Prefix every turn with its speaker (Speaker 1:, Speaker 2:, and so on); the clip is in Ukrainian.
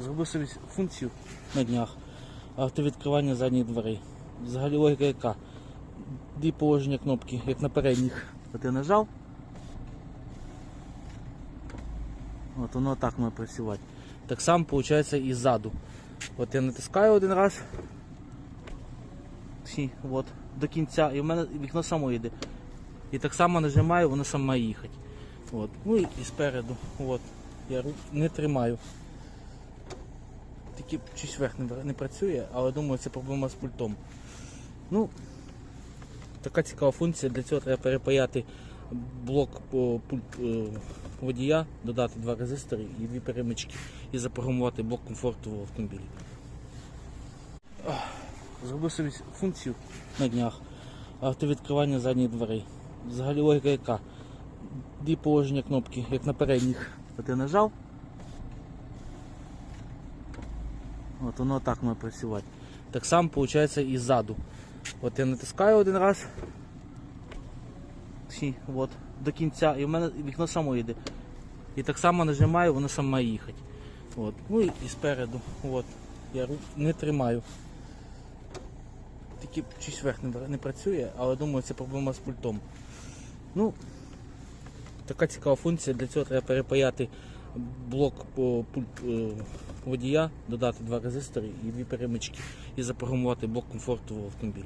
Speaker 1: Зробив собі функцію на днях автовідкривання задніх дверей. Взагалі логіка яка? Дві положення кнопки, як на передніх. От я нажав. От воно так має працювати. Так само виходить і ззаду. От я натискаю один раз. Всі, от, до кінця, і в мене вікно само йде. І так само нажимаю, воно саме має їхати. От. Ну і, і спереду. От. Я не тримаю. Тільки щось верх не, працює, але думаю, це проблема з пультом. Ну, така цікава функція. Для цього треба перепаяти блок по пульт е, водія, додати два резистори і дві перемички і запрограмувати блок комфорту в автомобілі. Зробив собі функцію на днях автовідкривання задніх дверей. Взагалі логіка яка? Дві положення кнопки, як на передніх. Я нажав. От воно так має працювати. Так само виходить і ззаду. От я натискаю один раз. Всі, от, до кінця, і в мене вікно само йде. І так само нажимаю, воно саме має їхати. От. Ну і, спереду. От. Я не тримаю. Тільки щось верх не, не працює, але думаю, це проблема з пультом. Ну, така цікава функція. Для цього треба перепаяти блок по пульт е, водія, додати два резистори і дві перемички і запрограмувати блок комфорту в автомобілі.